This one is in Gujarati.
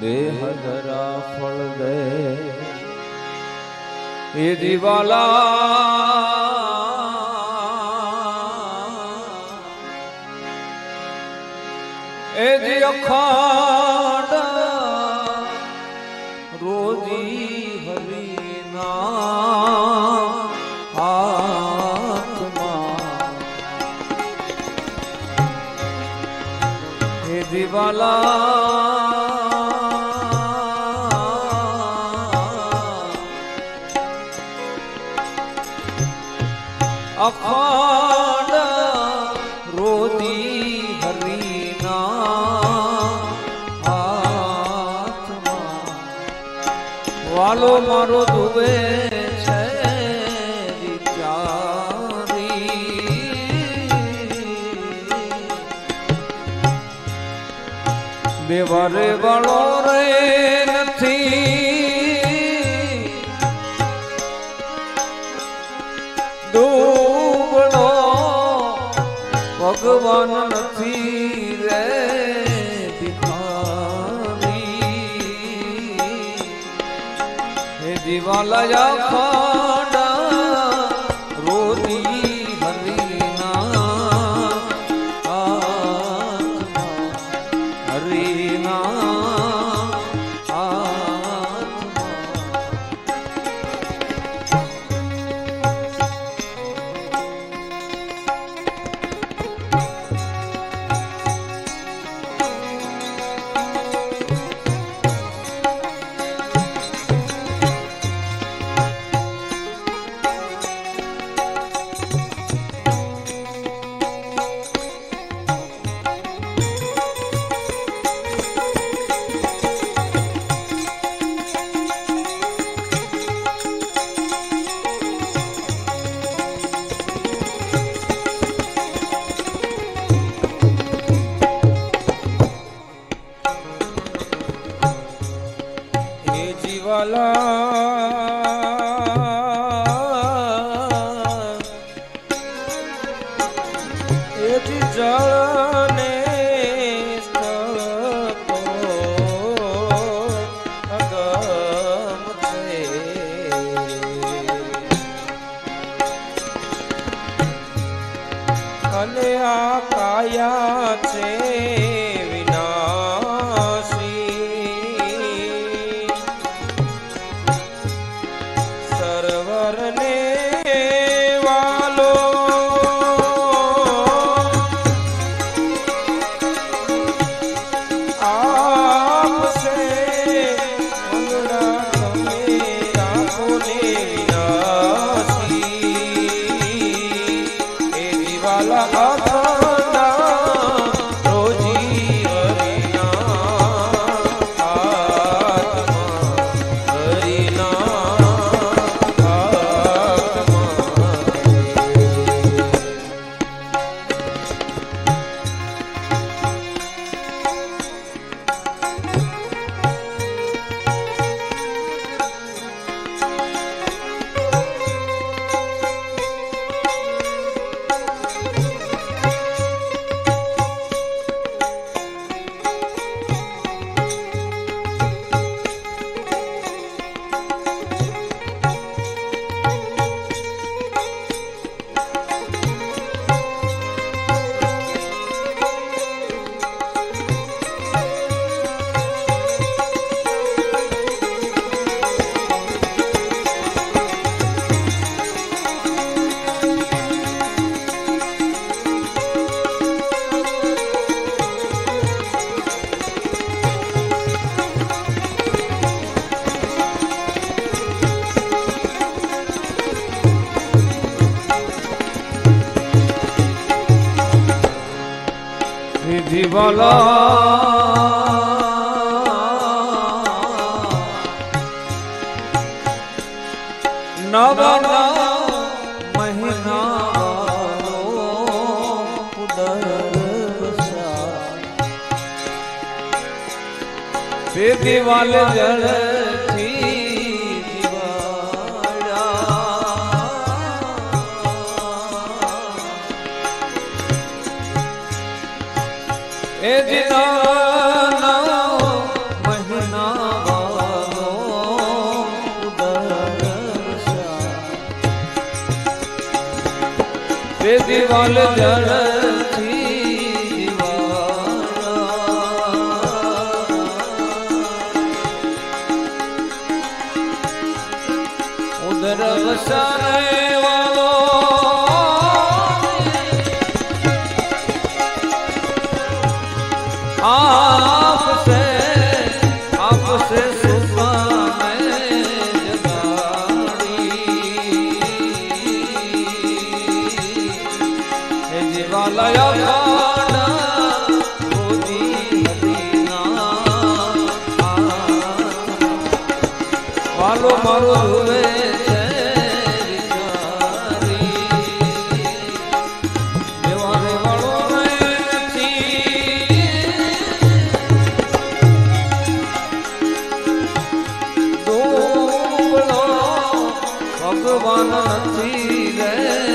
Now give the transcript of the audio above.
દેહ ધરા ફળ દે. એ દિવાલા એ જી હે દિવાલા અખંડ રોતી હરીના હાથમાં વાલો મારો ધુવે દેવારે વાળો રે નથી. દુબળો ભગવાન નથી રે ભિખારી. હે દિવાલા જીવાલા એ જી જળને સ્થળ તો અગમ છે અને આ કાયા છે નવના મહિના વેદી વાલ જળથી એ. તે દિવાલ દિવાળા. ઉદર વસારે 아. ડૂબળો ભગવાન નથી રે